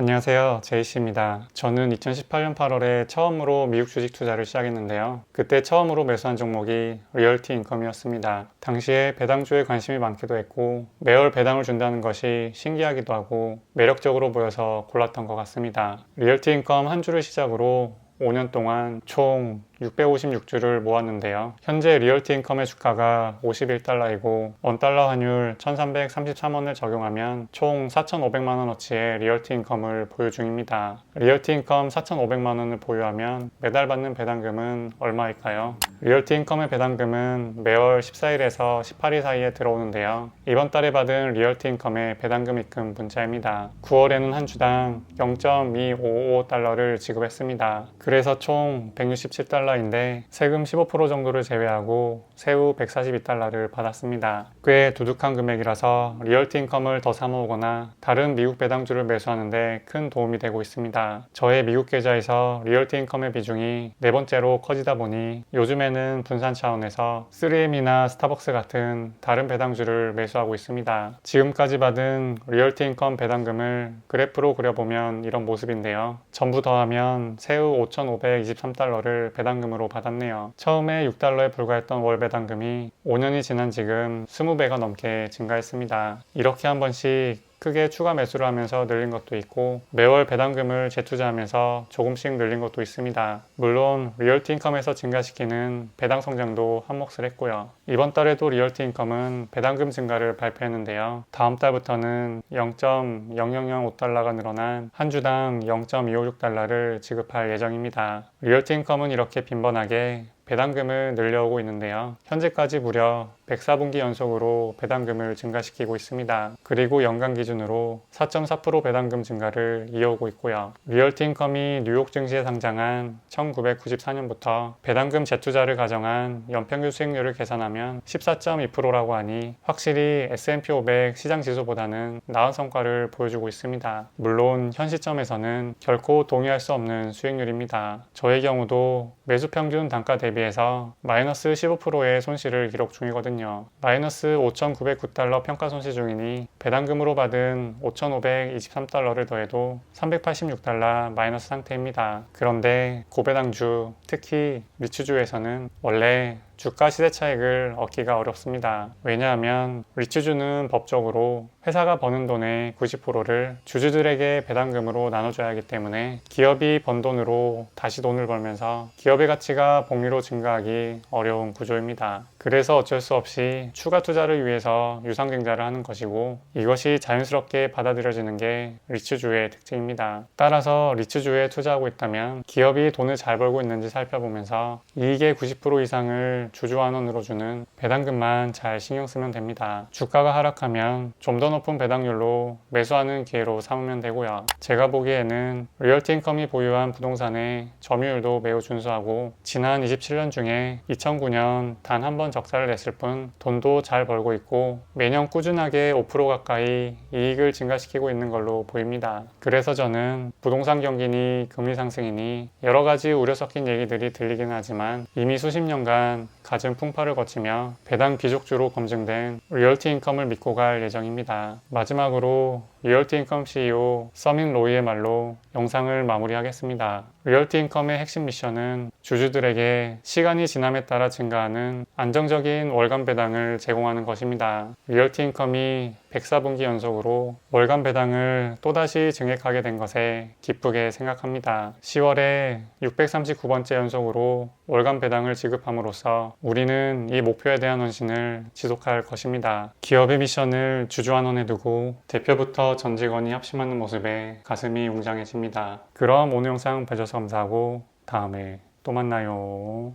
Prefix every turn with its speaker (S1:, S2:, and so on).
S1: 안녕하세요. 제이씨입니다. 저는 2018년 8월에 처음으로 미국 주식 투자를 시작했는데요. 그때 처음으로 매수한 종목이 리얼티 인컴이었습니다. 당시에 배당주에 관심이 많기도 했고 매월 배당을 준다는 것이 신기하기도 하고 매력적으로 보여서 골랐던 것 같습니다. 리얼티 인컴 한 주를 시작으로 5년 동안 총 656주를 모았는데요. 현재 리얼티 인컴의 주가가 51달러이고 원달러 환율 1333원을 적용하면 총 4,500만원어치의 리얼티 인컴을 보유 중입니다. 리얼티 인컴 4,500만원을 보유하면 매달 받는 배당금은 얼마일까요? 리얼티 인컴의 배당금은 매월 14일에서 18일 사이에 들어오는데요. 이번 달에 받은 리얼티 인컴의 배당금 입금 문자입니다. 9월에는 한 주당 0.255달러를 지급했습니다. 그래서 총 167달러 인데 세금 15% 정도를 제외하고 세후 142달러를 받았습니다. 꽤 두둑한 금액이라서 리얼티 인컴을 더 사모으거나 다른 미국 배당주를 매수하는데 큰 도움이 되고 있습니다. 저의 미국 계좌에서 리얼티 인컴의 비중이 네 번째로 커지다 보니 요즘에는 분산 차원에서 3M이나 스타벅스 같은 다른 배당주를 매수하고 있습니다. 지금까지 받은 리얼티 인컴 배당금을 그래프로 그려보면 이런 모습인데요. 전부 더하면 세후 5,523달러를 배당금 으로 받았네요. 처음에 6달러에 불과했던 월 배당금이 5년이 지난 지금 20배가 넘게 증가했습니다. 이렇게 한 번씩 크게 추가 매수를 하면서 늘린 것도 있고 매월 배당금을 재투자하면서 조금씩 늘린 것도 있습니다. 물론 리얼티 인컴에서 증가시키는 배당 성장도 한몫을 했고요. 이번 달에도 리얼티 인컴은 배당금 증가를 발표했는데요. 다음 달부터는 0.0005달러가 늘어난 한 주당 0.256달러를 지급할 예정입니다. 리얼티 인컴은 이렇게 빈번하게 배당금을 늘려오고 있는데요. 현재까지 무려 104분기 연속으로 배당금을 증가시키고 있습니다. 그리고 연간 기준으로 4.4% 배당금 증가를 이어오고 있고요. 리얼티 인컴이 뉴욕 증시에 상장한 1994년부터 배당금 재투자를 가정한 연평균 수익률을 계산하면 14.2%라고 하니 확실히 S&P 500 시장 지수보다는 나은 성과를 보여주고 있습니다. 물론 현 시점에서는 결코 동의할 수 없는 수익률입니다. 저의 경우도 매수 평균 단가 대비 해서 마이너스 15%의 손실을 기록 중이거든요. 마이너스 5,909달러 평가 손실 중이니 배당금으로 받은 5,523달러를 더해도 386달러 마이너스 상태입니다. 그런데 고배당주, 특히 리츠주에서는 원래 주가 시세 차익을 얻기가 어렵습니다. 왜냐하면 리츠주는 법적으로 회사가 버는 돈의 90%를 주주들에게 배당금으로 나눠줘야 하기 때문에 기업이 번 돈으로 다시 돈을 벌면서 기업의 가치가 복리로 증가하기 어려운 구조입니다. 그래서 어쩔 수 없이 추가 투자를 위해서 유상증자를 하는 것이고 이것이 자연스럽게 받아들여지는 게 리츠주의 특징입니다. 따라서 리츠주에 투자하고 있다면 기업이 돈을 잘 벌고 있는지 살펴보면서 이익의 90% 이상을 주주환원으로 주는 배당금만 잘 신경 쓰면 됩니다. 주가가 하락하면 좀 더 높은 배당률로 매수하는 기회로 삼으면 되고요. 제가 보기에는 리얼티 인컴이 보유한 부동산의 점유율도 매우 준수하고 지난 27년 중에 2009년 단 한 번 적사를 냈을 뿐 돈도 잘 벌고 있고 매년 꾸준하게 5% 가까이 이익을 증가시키고 있는 걸로 보입니다. 그래서 저는 부동산 경기니 금리 상승이니 여러 가지 우려 섞인 얘기들이 들리긴 하지만 이미 수십 년간 갖은 풍파를 거치며 배당 귀족주로 검증된 리얼티 인컴을 믿고 갈 예정입니다. 마지막으로 리얼티 인컴 CEO 서민 로이의 말로 영상을 마무리하겠습니다. 리얼티 인컴의 핵심 미션은 주주들에게 시간이 지남에 따라 증가하는 안정적인 월간 배당을 제공하는 것입니다. 리얼티 인컴이 104분기 연속으로 월간 배당을 또다시 증액하게 된 것에 기쁘게 생각합니다. 10월에 639번째 연속으로 월간 배당을 지급함으로써 우리는 이 목표에 대한 헌신을 지속할 것입니다. 기업의 미션을 주주환원에 두고 대표부터 전 직원이 합심하는 모습에 가슴이 웅장해집니다. 그럼 오늘 영상 봐주셔서 감사하고 다음에 또 만나요.